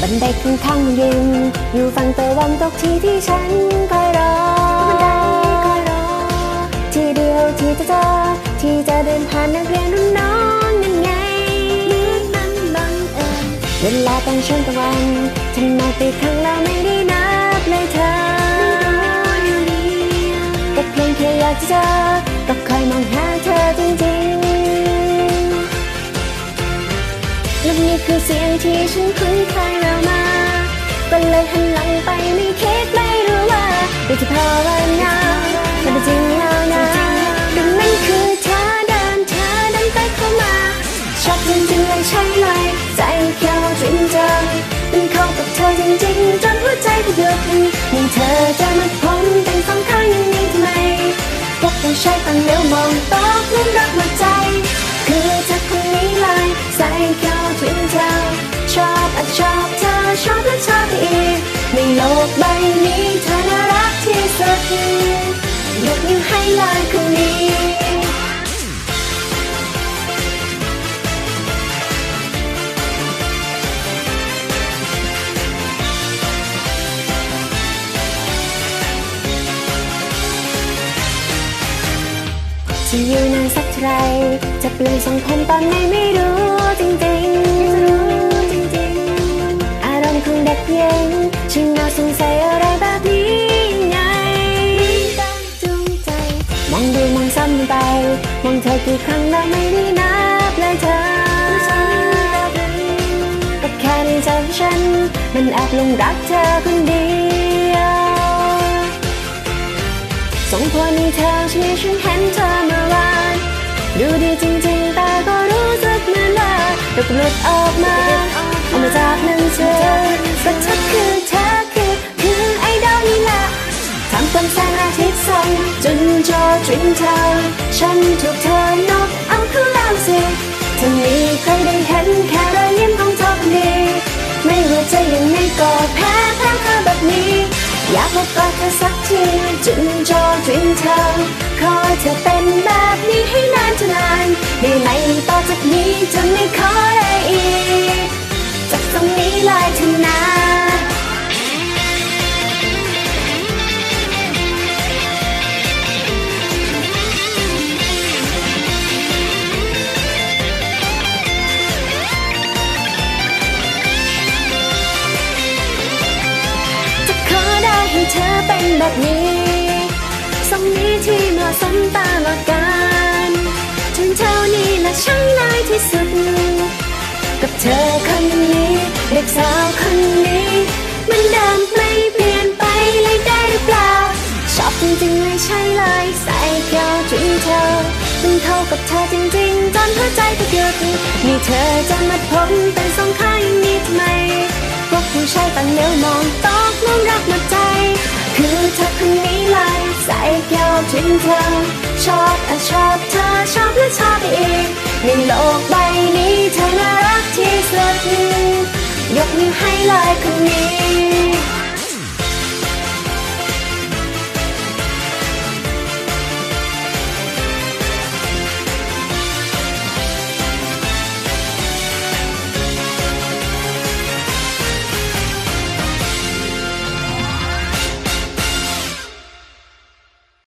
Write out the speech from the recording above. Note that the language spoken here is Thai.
บันไดขึ้นข้างยิมอยู่ฝั่งตะวันตกที่ที่ฉันคอยรอบันไดคอยรอ ที่เดียวที่จะเจอที่จะเดินผ่านนักเรียนรุ่นน้องนั่นไงเหมือมันบังเอิญเวลาตอนช่วงตะวันฉันมาปีครั้งแล้วไม่ได้นับเลยเธอก็เพียงแค่อยากจะเจอก็คอยมองหาเธอ คือเสียงที่ฉันคุ้นเคยเรามาก็เลยหันหลังไปไม่คิดไม่รู้ว่าเป็นที่ภาวนาแต่เป็นจริงแล้วนะดังนั้นคือเธอเดินเธอเดินใกล้เข้ามาชอบจริงๆเลยใช่เลยใจเขียวจริงจังเป็นเข้ากับเธอจริงๆจนหัวใจก็หยุดนี่เธอจะมาพ้นเป็นสองข้างอย่างนี้ทำไมพวกเราใช้ฟังแล้วมองตอกลุ่มรักหัวใจ คือเธอคนนี้เลยใส่เกี่ยว โลกใบนี้เธอน่ารักที่สุดยกนิ้วให้เลยคนนี้จะอยู่นานสักเท่าไรจะเปลี่ยนทรงผมตอนไหนไม่รู้จริงๆรู้จริงๆอารมณ์ของเด็กเย็น เธอกี่ครั้งแล้วไม่ได้นับเลยเธอก็แค่ในใจของฉัน มันแอบลงรักเธอคนเดียวส่งพวนนี้เธอฉันไม่ฉันเห็นเธอเมื่อวานดูดีจริงๆ แต่ก็รู้สึกเหมือนว่าเรากำลังออกมาออกมาจากหนังสือก็เธอคือ ถึงเธอ ฉันถูกเธอนกเอาเข้าแล้วสิถ้ามีใครได้เห็นแค่รอยยิ้มของเธอคนนี้ ไม่ว่าจะยังไงก็แพ้แพ้เธอแบบนี้ อยากพบกับเธอสักทีจนจอถึงเธอ ขอเธอเป็นแบบนี้ให้นานเท่านานได้ไหมต่อจากนี้จะไม่ขอ เธอเป็นแบบนี้สมนี้ที่เหมาะสมตลอดกาลถึงเท่านี้และใช่เลยที่สุด กับเธอคนนี้เด็กสาวคนนี้มันเดิมไม่เปลี่ยนไปเลยได้หรือเปล่าชอบจริงๆเลยใช่เลยใส่เกี่ยวถึงเธอมันเข้ากับเธอจริงๆจนหัวใจก็หยุดนี่เธอจะมาพ้น อบถึงเธอ ชอบอะชอบเธอชอบและชอบอีกในโลกใบนี้เธอน่ารักที่สุดยกนิ้วให้เลยคนนี้